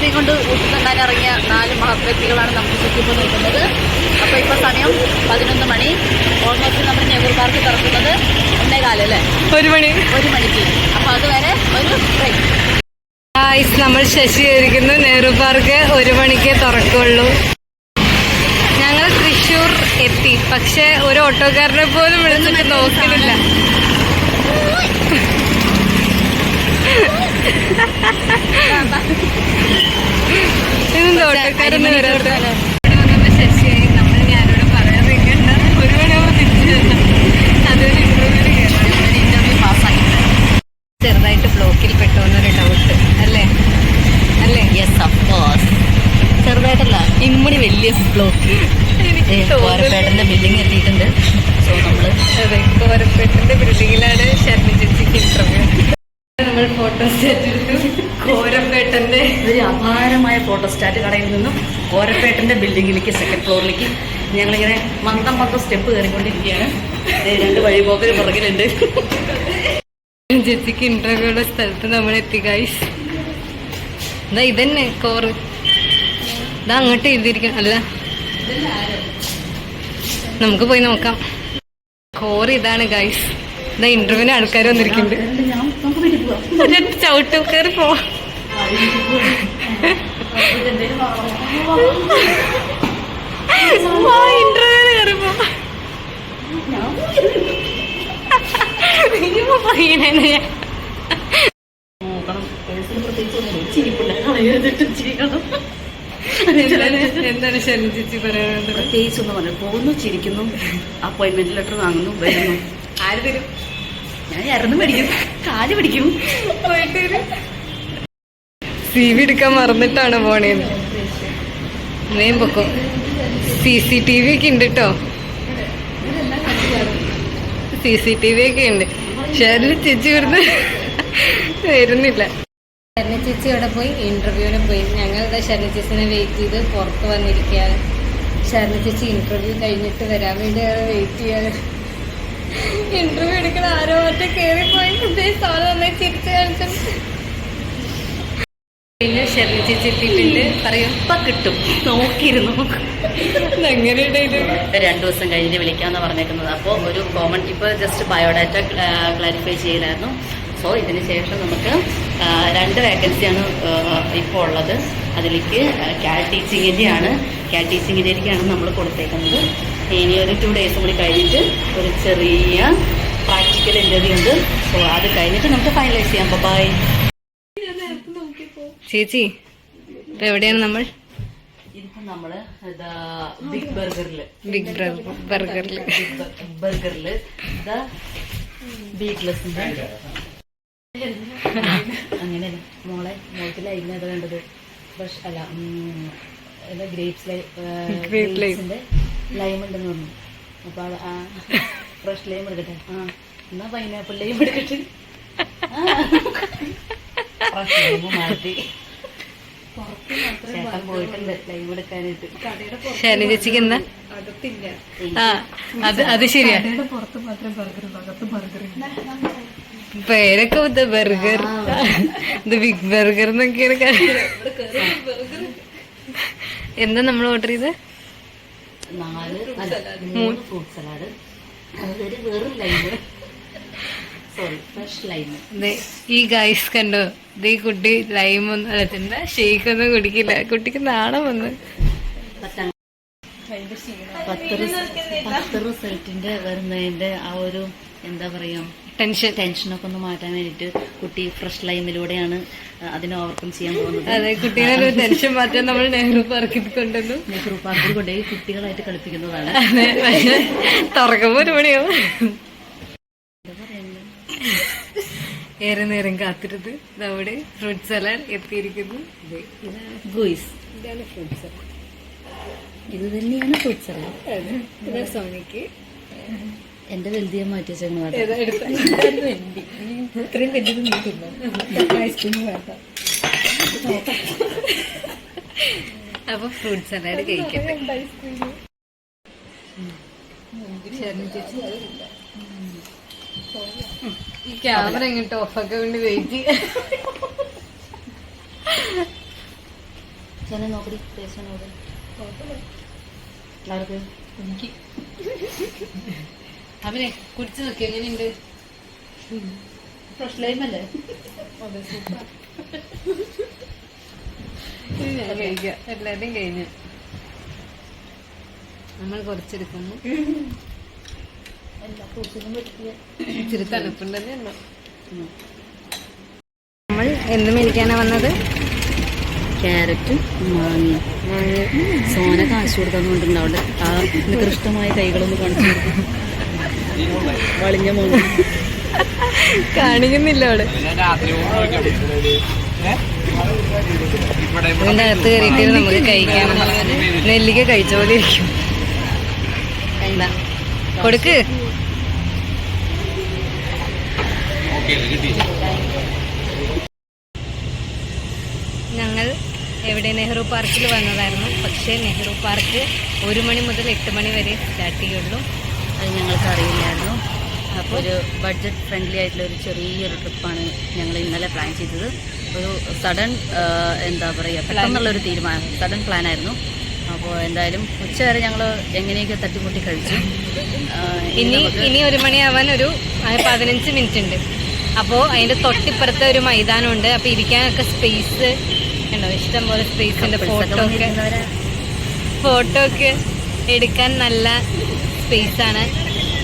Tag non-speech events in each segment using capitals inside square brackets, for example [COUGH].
കുടുംബത്തെയും കൊണ്ട് ഊട്ടിത്തണ്ടാൻ ഇറങ്ങിയ നാല് മഹത് വ്യക്തികളാണ് നമുക്ക് ചുറ്റിപ്പോൾ നിൽക്കുന്നത്. അപ്പോൾ ഇപ്പോൾ സമയം പതിനൊന്ന് മണി. ഓൾമോസ്റ്റ് നമ്മൾ നെഹ്റു പാർക്ക് തുറക്കുന്നത് ഒന്നേകാലം അല്ലേ? ഒരു മണി. ഒരു മണിക്ക്. അപ്പോൾ അതുവരെ ഒരു ബ്രേക്ക് നമ്മൾ ശശിയായിരിക്കുന്നു നെഹ്റു പാർക്ക് ഒരു മണിക്ക് തുറക്കുള്ളൂ. ഞങ്ങൾ തൃശ്ശൂർ എത്തി. പക്ഷെ ഒരു ഓട്ടോക്കാരനെ പോലും വിളിച്ചിട്ട് നോക്കുന്നില്ല ഇതെന്താ ഓട്ടോക്കാരൊന്നും വരാത്ത ശശിയായി നമ്മൾ ഞാനോട് പറയാൻ നിൽക്കണ്ട ഒരു മണിയാകുമ്പോൾ തിരിച്ചു വരണം അതൊരു ഇന്റർവ്യൂവിന് കയറാം ഇന്റർവ്യൂ പാസ്സാക്കി ചെറുതായിട്ട് ബ്ലോക്കിൽ പെട്ടോന്നൊരു ഡൗട്ട് അല്ലേ? അല്ലേ? യെസ് ഓഫ് കോഴ്സ് ചെറുതായിട്ടല്ല ഇമ്മണി വലിയ ബ്ലോക്ക്. കോരപ്പേട്ടന്റെ ബിൽഡിംഗ് എത്തിയിട്ടുണ്ട് സോ നമ്മൾ അതെ കോരപ്പേട്ടന്റെ ബിൽഡിങ്ങിലാണ് ചേച്ചിക്ക് ഇന്റർവ്യൂ ഫോട്ടോ എടുത്തു. കോരപ്പേട്ടന്റെ ഒരു അപാരമായ ഫോട്ടോസ്റ്റാറ്റ് കടയിൽ നിന്നും കോരപ്പേട്ടന്റെ ബിൽഡിങ്ങിലേക്ക് സെക്കൻഡ് ഫ്ലോറിലേക്ക് ഞങ്ങളിങ്ങനെ മന്ദം മന്ദം സ്റ്റെപ്പ് കയറിക്കൊണ്ടിരിക്കുകയാണ്. രണ്ട് വഴിപോക്കൽ പുറകിലുണ്ട്. ജെസിക്ക് ഇന്റർവ്യൂ ഉള്ള സ്ഥലത്ത് നമ്മൾ എത്തി ഗൈസ് ഇതാ ഇതന്നെ കോറ് ഇതാ അങ്ങോട്ട് എഴുതിയിരിക്കണം അല്ല. നമുക്ക് പോയി നോക്കാം. കോറ് ഇതാണ് ഗൈസ് ഇതാ ഇന്റർവ്യൂവിന് ആൾക്കാർ വന്നിരിക്കുന്നുണ്ട്. ചവിട്ട് കയറി പോ. കയറി പോ. എന്താണ് ശരണി ചേച്ചി പറയാനുള്ളത്? പ്രത്യേകിച്ചൊന്നും പറഞ്ഞു പോകുന്നു ചിരിക്കുന്നു. അപ്പോയിന്റ്മെന്റ് ലെറ്റർ വാങ്ങുന്നു വരുന്നു. ആര് തരും? ഞാൻ ഇറന്ന് പിടിക്കും. കാൽ പിടിക്കും. സി വി എടുക്കാൻ മറന്നിട്ടാണ് പോണേന്ന് ഇന്നേം പൊക്കോ. സി സി ടി വി ഒക്കെ ഉണ്ട് കേട്ടോ സി സി ടി വി ഒക്കെ ഉണ്ട്. ഷെറിന് ചേച്ചി ഇവിടുന്ന് വരുന്നില്ല. ശരണി ചേച്ചി അവിടെ പോയി ഇന്റർവ്യൂവിന് പോയി. ഞങ്ങൾ ശരണ ശരണി ചേച്ചിനെ വെയിറ്റ് ചെയ്ത് പുറത്ത് വന്നിരിക്കുകയാണ്. ശരണി ചേച്ചി ഇന്റർവ്യൂ കഴിഞ്ഞിട്ട് വരാൻ വേണ്ടി വെയിറ്റ് ചെയ്യാണ്. ഇന്റർവ്യൂ എടുക്കണ ആരോ മറ്റേ കേറി പോയി. സാധനം നന്നായി ചിരിച്ചു കാണിച്ചു. പിന്നെ ശരണി ചേച്ചി എത്തിയിട്ടുണ്ട്. പറയും ഇപ്പൊ കിട്ടും. നോക്കിയിരുന്നു. എങ്ങനെയുണ്ട് രണ്ടു ദിവസം കഴിഞ്ഞ് വിളിക്കാന്ന് പറഞ്ഞേക്കുന്നത് അപ്പോൾ ഒരു കോമൺ ഇപ്പൊ ജസ്റ്റ് ബയോഡാറ്റ ക്ലാരിഫൈ ചെയ്യലായിരുന്നു. സോ ഇതിന് ശേഷം നമുക്ക് രണ്ട് വേക്കൻസിയാണ് ഇപ്പോൾ ഉള്ളത്. അതിലേക്ക് ക്യാറ്റ് ടീച്ചിങ്ങിന്റെയാണ് ക്യാറ്റ് ടീച്ചിങ്ങിന്റെയാണ് നമ്മൾ കൊടുത്തേക്കുന്നത്. ഇനി ഒരു ടു ഡേയ്സ് കൂടി കഴിഞ്ഞിട്ട് ഒരു ചെറിയ പ്രാക്ടിക്കൽ ഇന്റർവ്യൂ ഉണ്ട്. സോ അത് കഴിഞ്ഞിട്ട് നമുക്ക് ഫൈനലൈസ് ചെയ്യാം. ബൈ ചേച്ചി ഇപ്പൊ എവിടെയാണ് നമ്മൾ? ഇതിപ്പോൾ നമ്മൾ ബിഗ് ബർഗറിൽ ബിഗ് ബർഗറിൽ ബർഗറിൽ ഇതാ ബീറ്റ്ലെസിന്റെ അങ്ങനെ മോളെ മോൾക്ക് ലൈൻ ഏതാ വേണ്ടത്? ഫ്രഷ് അല്ല ഗ്രേപ്സ് lime. ഗ്രേപ്സിന്റെ ലൈം ഉണ്ടെന്ന് പറഞ്ഞു. അപ്പൊ ആ ഫ്രഷ് ലൈം എടുക്കട്ടെ. ആ എന്നാ പൈനാപ്പിൾ ലൈം എടുക്കട്ടെ ആ. അത് അത് ശരിയാ. പേരൊക്കെ ഇത് ബർഗർ ഇത് ബിഗ് ബർഗർ എന്നൊക്കെയാണ് കാര്യം. എന്താ നമ്മൾ ഓർഡർ ചെയ്ത്? നാല് മൂന്ന് ഫ്രൂട്ട് സലാഡ് അതൊരു വെറും ദേ, ഈ ഗൈസ് കണ്ടു? ഈ കുട്ടി ലൈം ഒന്നും അല്ല ഷെയ്ക്ക് ഒന്നും കുടിക്കില്ല. കുട്ടിക്ക് നാണം വന്ന്. പത്ത് റിസൾട്ടിന്റെ വരുന്നതിന്റെ ആ ഒരു എന്താ പറയുക ടെൻഷൻ ടെൻഷനൊക്കെ ഒന്ന് മാറ്റാൻ വേണ്ടിയിട്ട് കുട്ടി ഫ്രഷ് ലൈമിലൂടെയാണ് അതിനെ ഓവർകം ചെയ്യാൻ പോകുന്നത്. അതെ കുട്ടികളെ ഒരു ടെൻഷൻ മാറ്റാൻ നമ്മൾ നെഹ്റു പാർക്കിൽ കൊണ്ടുവന്നു. നെഹ്റു പാർക്കിൽ കൊണ്ടുപോയി കുട്ടികളായിട്ട് കളിപ്പിക്കുന്നതാണ്. അതെ പക്ഷെ തുറക്കുമ്പോ ഒരു മണിയാവും ഏറെ നേരം കാത്തിരുത് നമ്മുടെ ഫ്രൂട്ട് സലാഡ് എത്തിയിരിക്കുന്നു. ഗൂയിസ്. ഇതാണ് ഫ്രൂട്ട് സലാഡ് ഇത് തന്നെയാണ് ഫ്രൂട്ട് സലാഡ് ഇതാ സോണിക്ക്. എന്റെ മാറ്റി ഇതായിരുന്നു എന്റെ. നീ ഇത്രയും വലിയത് നീ തിന്നോ? ഐസ്ക്രീം വേണ്ട. അപ്പൊ ഫ്രൂട്ട്സ് സലാഡ് കഴിക്കട്ടെ. ഈ ക്യാമറ എങ്ങോട്ട് ഓഫാക്കാൻ വേണ്ടി വെയിറ്റ് ചെയ്യാൻ നോക്കി. എനിക്ക്. അവനെ കുടിച്ചു നോക്കി എങ്ങനെയുണ്ട്? ഫ്രഷ് ലൈം അല്ലേ? ഞാൻ കഴിഞ്ഞു. നമ്മൾ കുറച്ചെടുക്കുന്നു. ഇച്ചിരി തണുപ്പുണ്ടെന്നേ നമ്മൾ എന്ത് മേടിക്കാനാ വന്നത്? ക്യാരറ്റും മാങ്ങ സോന കാശ് കൊടുക്കാൻ അവിടെ. ആ നികൃഷ്ടമായ കൈകളൊന്നും കാണിച്ചു കൊടുക്കും. കാണിക്കുന്നില്ല അവിടെ. ഇതിന്റെ അകത്ത് കയറിയിട്ട് നമുക്ക് കഴിക്കാൻ നെല്ലിക്ക കഴിച്ച പോലെ ഇരിക്കും. എന്താ? കൊടുക്ക്. ഞങ്ങൾ എവിടെ നെഹ്റു പാർക്കിൽ വന്നതായിരുന്നു. പക്ഷേ നെഹ്റു പാർക്ക് ഒരു മണി മുതൽ എട്ട് മണി വരെ സ്റ്റാർട്ട് ചെയ്യുള്ളൂ. അത് ഞങ്ങൾക്ക് അറിയില്ലായിരുന്നു അപ്പോൾ ഒരു ബഡ്ജറ്റ് ഫ്രണ്ട്ലി ആയിട്ടുള്ള ഒരു ചെറിയൊരു ട്രിപ്പാണ് ഞങ്ങൾ ഇന്നലെ പ്ലാൻ ചെയ്തത്. ഒരു സഡൻ എന്താ പറയുക പെട്ടെന്നുള്ളൊരു തീരുമാനം സഡൻ പ്ലാൻ ആയിരുന്നു. അപ്പോൾ എന്തായാലും ഉച്ച വരെ ഞങ്ങൾ എങ്ങനെയൊക്കെ തട്ടിമുട്ടി കഴിച്ചു. ഇനി ഇനി ഒരു മണിയാവാൻ ഒരു പതിനഞ്ച് മിനിറ്റ് ഉണ്ട് അപ്പോൾ അതിന്റെ തൊട്ടിപ്പുറത്തെ ഒരു മൈതാനമുണ്ട്. അപ്പോൾ ഇരിക്കാനൊക്കെ സ്പേസ് ഉണ്ടോ? ഇഷ്ടം പോലെ സ്പേസ് ഉണ്ട്. ഫോട്ടോ ഒക്കെ ഫോട്ടോ ഒക്കെ എടുക്കാൻ നല്ല സ്പേസ് ആണ്.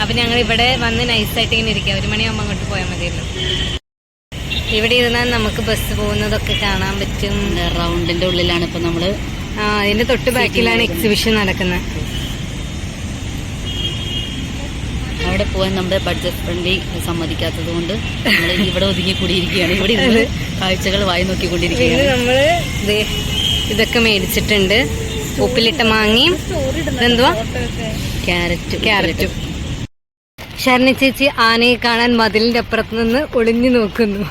അപ്പൊ ഞങ്ങൾ ഇവിടെ വന്ന് നൈസായിട്ട് ഇങ്ങനെ ഇരിക്കുക ഒരു മണിയാകുമ്പോൾ അങ്ങോട്ട് പോയാൽ മതിയല്ലോ. ഇവിടെ ഇരുന്നാൽ നമുക്ക് ബസ് പോകുന്നതൊക്കെ കാണാൻ പറ്റും. റൗണ്ടിന്റെ ഉള്ളിലാണ് ഇപ്പൊ നമ്മൾ ആ അതിന്റെ തൊട്ട് ബാക്കിലാണ് എക്സിബിഷൻ നടക്കുന്നത്. അവിടെ പോകാൻ നമ്മുടെ ബഡ്ജറ്റ് ഫ്രണ്ട്ലി സമ്മതിക്കാത്തത് കൊണ്ട് നമ്മൾ ഇവിടെ ഒതുങ്ങി കൂടിയിരിക്കുകയാണ്. ഇവിടെ ഇരുന്ന് കാഴ്ചകൾ വായി നോക്കിക്കൊണ്ടിരിക്കുകയാണ്. നമ്മൾ ദേ ഇതൊക്കെ മേടിച്ചിട്ടുണ്ട്. ഉപ്പിലിട്ട മാങ്ങയും ഇതെന്തുവാ? ക്യാരറ്റ്. ക്യാരറ്റും. ശരണി ചേച്ചി ആനയെ കാണാൻ മതിലിന്റെ അപ്പുറത്ത് നിന്ന് ഒളിഞ്ഞു നോക്കുന്നു.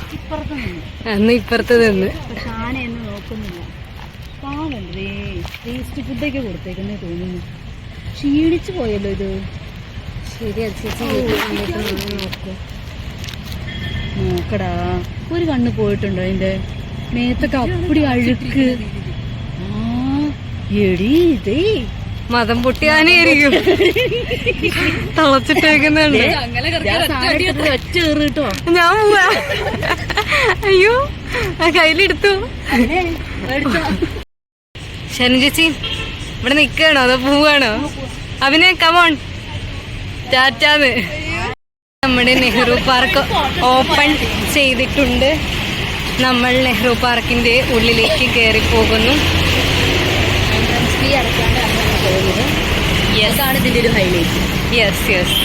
അന്ന് ഇപ്പുറത്ത് നിന്ന്. ആനയൊന്നും നോക്കുന്നില്ല. ഫുഡൊക്കെ കൊടുത്തേക്കുന്നേ തോന്നുന്നു. ക്ഷീണിച്ചു പോയല്ലോ ഇത്. ശരിയാ ചേച്ചി നോക്കൂ. നോക്കടാ ഒരു കണ്ണ് പോയിട്ടുണ്ടോ അതിന്റെ? മേത്തൊക്കെ അപ്പടി അഴുക്ക്. ആ എടീ ഇതേ. മതം പൊട്ടിയാനേരിക്കും തളച്ചിട്ടേക്കുന്നുണ്ട്. ഞാൻ അയ്യോ ആ കയ്യിലെടുത്തു. ശരണി ഇവിടെ നിൽക്കുകയാണോ അതോ പോവാണോ? അഭിനയ കമോൺ ടാറ്റാന്ന്. നമ്മുടെ നെഹ്റു പാർക്ക് ഓപ്പൺ ചെയ്തിട്ടുണ്ട്. നമ്മൾ നെഹ്റു പാർക്കിന്റെ ഉള്ളിലേക്ക് കയറി പോകുന്നു ഫീ അടയ്ക്കാണ്ട് അങ്ങനെ പോകുന്നത് അതാണ് ഇതിന്റെ ഒരു highlight yes yes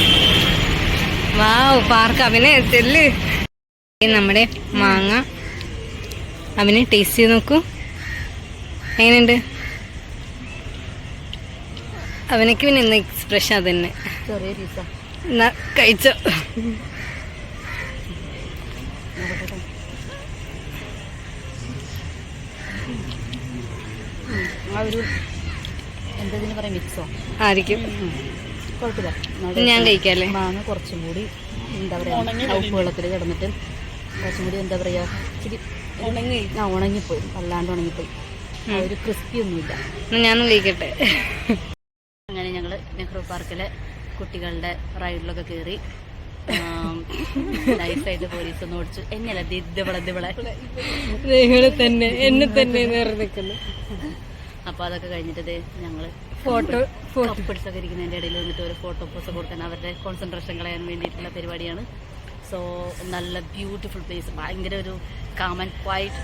wow park അവനെ ചെല്ല്. നമ്മുടെ മാങ്ങ. അവന് ടേസ്റ്റ് ചെയ്ത് നോക്കൂ. എങ്ങനെയുണ്ട്? അവനക്ക് പിന്നെ എന്താ എക്സ്പ്രഷൻ അത് തന്നെ ചെറിയ പീസ എന്നാ കഴിച്ചോ. ആ ഒരു എന്തതിന് പറയാം മിക്സോ. ആയിരിക്കും. കുഴപ്പമില്ല. ഞാൻ കഴിക്കാല്ലേ? മാങ്ങ കുറച്ചും കൂടി എന്താ പറയാ ഉപ്പ് വെള്ളത്തിൽ കിടന്നിട്ട് കുറച്ചും കൂടി എന്താ പറയാ ഇച്ചിരി ആ ഉണങ്ങിപ്പോയി. വല്ലാണ്ട് ഉണങ്ങിപ്പോയി. ഒരു ക്രിസ്പി ഒന്നുമില്ല. ഞാനും കഴിക്കട്ടെ. അങ്ങനെ ഞങ്ങൾ നെഹ്റു പാർക്കിലെ കുട്ടികളുടെ റൈഡിലൊക്കെ കയറി നൈസായിട്ട് പോലീസ് ഒന്ന് ഓടിച്ചു. എന്നെയല്ല ദിദ്ദവള ദിവളെ തന്നെ എന്നെ തന്നെ നിൽക്കുന്നു അപ്പോൾ അതൊക്കെ കഴിഞ്ഞിട്ട് ഞങ്ങൾ ഫോട്ടോ ഫോട്ടോ. കപ്പിൾസ് ഒക്കെ ഇരിക്കുന്നതിന്റെ ഇടയിൽ വന്നിട്ട് ഒരു ഫോട്ടോ പോസ് കൊടുക്കാൻ അവരുടെ കോൺസെൻട്രേഷൻ കളയാൻ വേണ്ടിയിട്ടുള്ള പരിപാടിയാണ്. സോ നല്ല ബ്യൂട്ടിഫുൾ പ്ലേസ് ഭയങ്കര ഒരു കാമൻ ക്വൈറ്റ്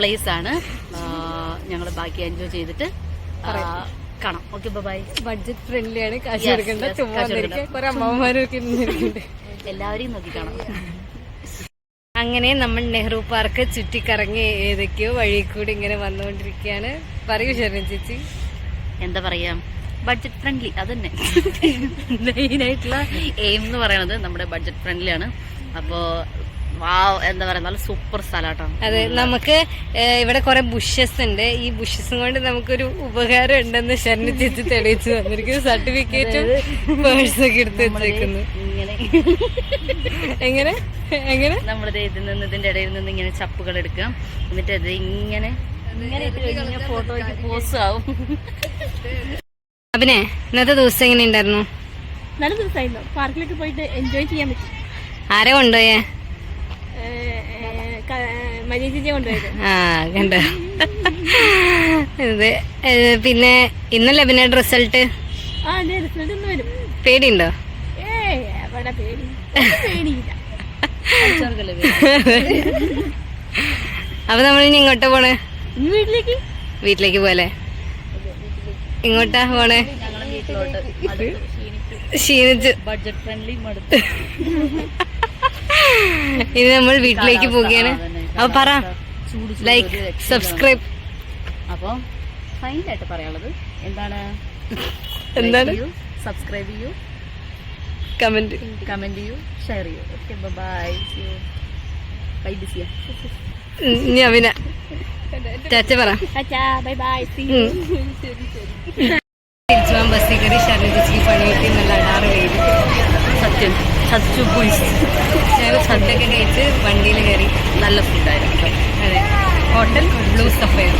പ്ലേസ് ആണ്. ഞങ്ങൾ ബാക്കി എൻജോയ് ചെയ്തിട്ട് കാണാം. ഓക്കെ ബൈ ബഡ്ജറ്റ് ഫ്രണ്ട്ലി ആണ്. കാശ് ചുമ്മാ എല്ലാവരെയും നോക്കി കാണാം. അങ്ങനെ നമ്മൾ നെഹ്റു പാർക്ക് ചുറ്റിക്കറങ്ങി ഏതൊക്കെയോ വഴി കൂടി ഇങ്ങനെ വന്നുകൊണ്ടിരിക്കുകയാണ്. പറയൂ ശരൺ ചേച്ചി. എന്താ പറയാ? ബഡ്ജറ്റ് ഫ്രണ്ട്ലി അതന്നെ. [LAUGHS] മെയിൻ ആയിട്ടുള്ള എയിം എന്ന് പറയുന്നത് നമ്മുടെ ബഡ്ജറ്റ് ഫ്രണ്ട്ലി ആണ്. അപ്പോൾ എന്താ പറയാ നല്ല സൂപ്പർ സ്ഥലം അതെ നമുക്ക് ഇവിടെ കുറെ ബുഷസ് ഉണ്ട്. ഈ ബുഷസും കൊണ്ട് നമുക്കൊരു ഉപകാരം ഉണ്ടെന്ന് ശരണ ചേച്ചി തെളിയിച്ചു തന്നിരിക്കുന്നു. സർട്ടിഫിക്കറ്റും പേഴ്സൊക്കെ എടുത്ത് വെച്ചേക്കുന്നു. ഇങ്ങനെ. എങ്ങനെ? എങ്ങനെ? നമ്മളിത് ഇതിൽ നിന്ന് ഇതിന്റെ ഇടയിൽ നിന്ന് ഇങ്ങനെ ചപ്പുകൾ എടുക്കാം. എന്നിട്ട് അത് ഇങ്ങനെ ഇങ്ങനെ ഇട്ട് കഴിഞ്ഞാൽ ഫോട്ടോയ്ക്ക് പോസ് ആവും. അഭിനെ ഇന്നത്തെ ദിവസം എങ്ങനെ ഉണ്ടായിരുന്നു? നല്ല ദിവസമായിരുന്നു. പാർക്കിലൊക്കെ പോയിട്ട് എൻജോയ് ചെയ്യാൻ പറ്റും. ആരെ കൊണ്ടുപോയേ? ആ കണ്ട? പിന്നെ ഇന്നല്ലേ പിന്നെ റിസൾട്ട് ആ അതെ റിസൾട്ട് ഒന്ന് വരും. പേടിയുണ്ടോ? ഏ എവിടെ പേടി. ഒരു പേടിയില്ല. അപ്പൊ നമ്മൾ ഇനി ഇങ്ങോട്ടാ പോണേ? വീട്ടിലേക്ക്? വീട്ടിലേക്ക് പോലെ ഇങ്ങോട്ടാ പോണേ? ക്ഷീണിച്ച്. ബഡ്ജറ്റ് ഫ്രണ്ട്ലി മടുത്ത്. ഇനി നമ്മൾ വീട്ടിലേക്ക് പോവുകയാണ്. അപ്പൊ പറ ലൈക്ക് സബ്സ്ക്രൈബ് അപ്പൊ ഫൈനലായിട്ട് പറയാനുള്ളത്. എന്താണ്? എന്താണ്? സബ്സ്ക്രൈബ് ചെയ്യൂ കമന്റ് കമന്റ് ചെയ്യൂ ഷെയർ ചെയ്യൂ. ഓക്കെ ബൈ ബൈ ബിസി ഇനി അവിന. ചാച്ച പറ. Bye bye. തിരിച്ചു ബസ്സിൽ കയറി ഷർണി ചേച്ചിക്ക് പണി കിട്ടി നല്ല അടാറ് കഴിഞ്ഞു സത്യം. സച്ചു പുളിസ് ഞങ്ങൾ ഫുഡൊക്കെ കഴിച്ച് വണ്ടിയിൽ കയറി നല്ല ഫുഡായിരുന്നു അതെ. Hotel blue sapphire.